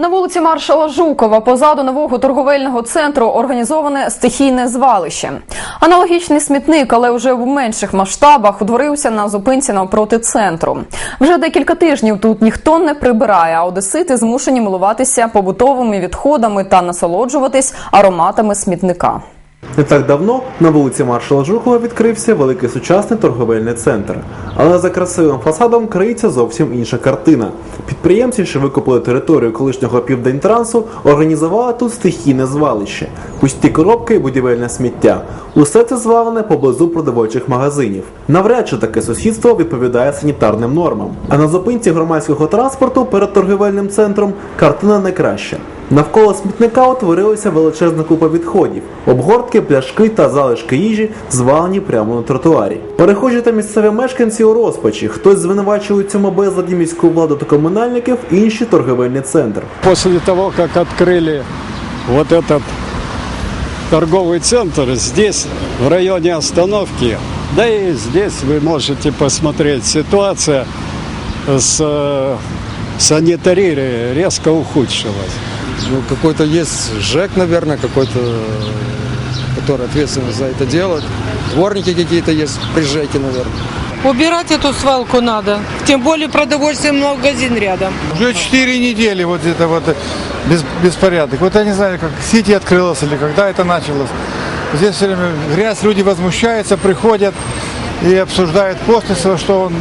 На вулиці маршала Жукова позаду нового торговельного центру організоване стихійне звалище. Аналогічний смітник, але вже в менших масштабах, утворився на зупинці навпроти центру. Вже декілька тижнів тут ніхто не прибирає, а одесити змушені милуватися побутовими відходами та насолоджуватись ароматами смітника. Не так давно на вулиці Маршала Жукова відкрився великий сучасний торговельний центр. Але за красивим фасадом криється зовсім інша картина. Підприємці, що викупили територію колишнього південь-трансу, організували тут стихійне звалище, пусті коробки і будівельне сміття. Усе це звалене поблизу продовольчих магазинів. Навряд чи таке сусідство відповідає санітарним нормам. А на зупинці громадського транспорту перед торговельним центром картина не краща. Навколо смітника утворилася величезна купа відходів, обгортки, пляшки та залишки їжі звалені прямо на тротуарі. Перехожі та місцеві мешканці у розпачі. Хтось звинувачує у цьому безладі міську владу та комунальників, інші торговельний центр. После того, как открыли вот этот торговый центр здесь, в районе остановки, да и здесь вы можете посмотреть, ситуация с э, санитарией резко ухудшилась. Ну, какой-то есть ЖЭК, наверное, какой-то, который ответственный за это дело. Дворники какие-то есть при ЖЭКе, наверное. Убирать эту свалку надо. Тем более продовольственный магазин рядом. Уже четыре недели вот это вот без, беспорядок. Вот я не знаю, как Сити открылась или когда это началось. Здесь все время грязь, люди возмущаются, приходят и обсуждают после, что он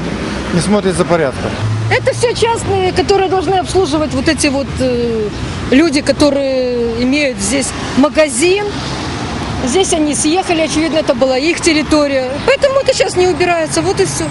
не смотрит за порядком. Это все частные, которые должны обслуживать вот эти вот э, люди, которые имеют здесь магазин. Здесь они съехали, очевидно, это была их территория. Поэтому это сейчас не убирается, вот и все.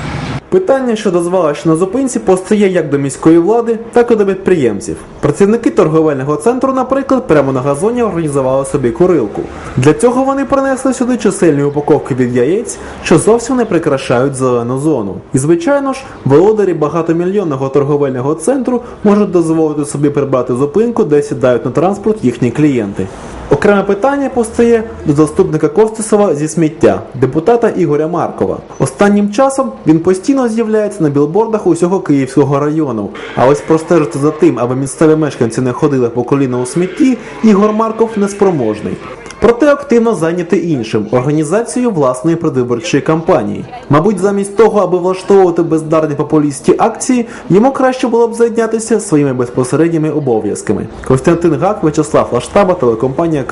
Питання щодо звалищ на зупинці постає як до міської влади, так і до підприємців. Працівники торговельного центру, наприклад, прямо на газоні організували собі курилку. Для цього вони принесли сюди чисельні упаковки від яєць, що зовсім не прикрашають зелену зону. І звичайно ж, володарі багатомільйонного торговельного центру можуть дозволити собі придбати зупинку, де сідають на транспорт їхні клієнти. Окреме питання постає до заступника Костисова зі сміття, депутата Ігоря Маркова. Останнім часом він постійно з'являється на білбордах усього Київського району. А ось простежити за тим, аби місцеві мешканці не ходили по коліна у смітті, Ігор Марков неспроможний. Проте активно зайняти іншим організацією власної предвиборчої кампанії. Мабуть, замість того, аби влаштовувати бездарні популістські акції, йому краще було б зайнятися своїми безпосередніми обов'язками. Костянтин Гак, Вячеслав Лаштаба, телекомпанія.